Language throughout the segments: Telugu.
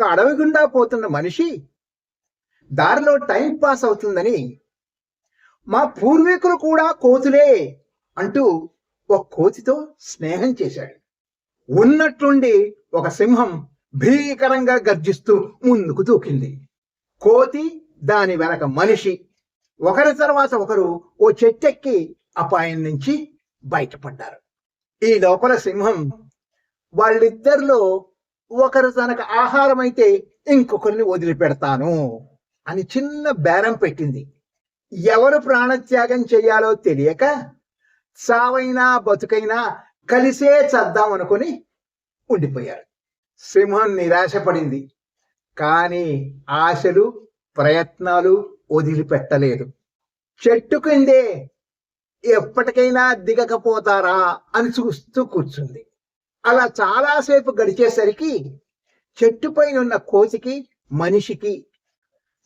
ఒక అడవి గుండా పోతున్న మనిషి దారిలో టైం పాస్ అవుతుందని మా పూర్వీకులు కూడా కోతులే అంటూ ఒక కోతితో స్నేహం చేశాడు. ఉన్నట్లుండి ఒక సింహం భీకరంగా గర్జిస్తూ ముందుకు దూకింది. కోతి దాని వెనక మనిషి ఒకరి తర్వాత ఒకరు ఓ చెట్టెక్కి అపాయం నుంచి బయటపడ్డారు. ఈ లోపల సింహం వాళ్ళిద్దరిలో ఒకరు తనకు ఆహారం అయితే ఇంకొకరిని వదిలిపెడతాను అని చిన్న బేరం పెట్టింది. ఎవరు ప్రాణత్యాగం చేయాలో తెలియక సావైనా బతుకైనా కలిసే చద్దాం అనుకుని ఉండిపోయాడు. సింహం నిరాశపడింది. కానీ ఆశలు ప్రయత్నాలు వదిలిపెట్టలేదు. చెట్టు కిందే ఎప్పటికైనా దిగకపోతారా అని చూస్తూ కూర్చుంది. అలా చాలాసేపు గడిచేసరికి చెట్టుపైన ఉన్న కోతికి మనిషికి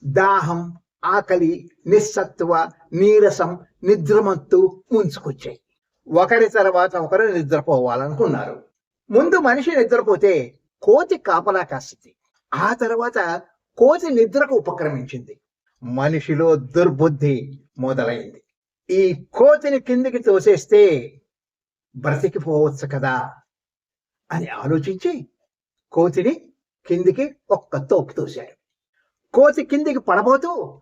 దాహం ఆకలి నిస్సత్వ నీరసం నిద్రమత్తు ముంచుకొచ్చాయి. ఒకరి తర్వాత ఒకరు నిద్రపోవాలనుకున్నారు. ముందు మనిషి నిద్రపోతే కోతి కాపలా కాసింది. ఆ తర్వాత కోతి నిద్రకు ఉపక్రమించింది. మనిషిలో దుర్బుద్ధి మొదలైంది. ఈ కోతిని కిందికి తోసేస్తే బ్రతికిపోవచ్చు కదా. అని ఆలోచించి కోతిని కిందికి ఒక్క తోపు తోశాడు. కోతి కిందికి పడబోతూ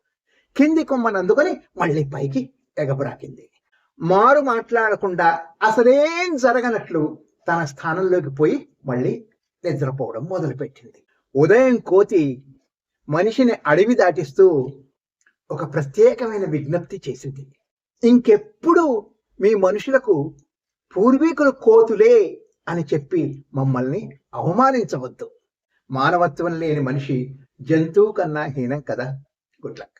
కింది కొమ్మను అందుకొని మళ్ళీ పైకి ఎగబరాకింది. మారు మాట్లాడకుండా అసలేం జరగనట్లు తన స్థానంలోకి పోయి మళ్ళీ నిద్రపోవడం మొదలుపెట్టింది. ఉదయం కోతి మనిషిని అడవి దాటిస్తూ ఒక ప్రత్యేకమైన విజ్ఞప్తి చేసింది. ఇంకెప్పుడు మీ మనుషులకు పూర్వీకులు కోతులే అని చెప్పి మమ్మల్ని అవమానించవద్దు. మానవత్వం లేని మనిషి జంతువు కన్నా హీనం కదా గుడ్ లక్.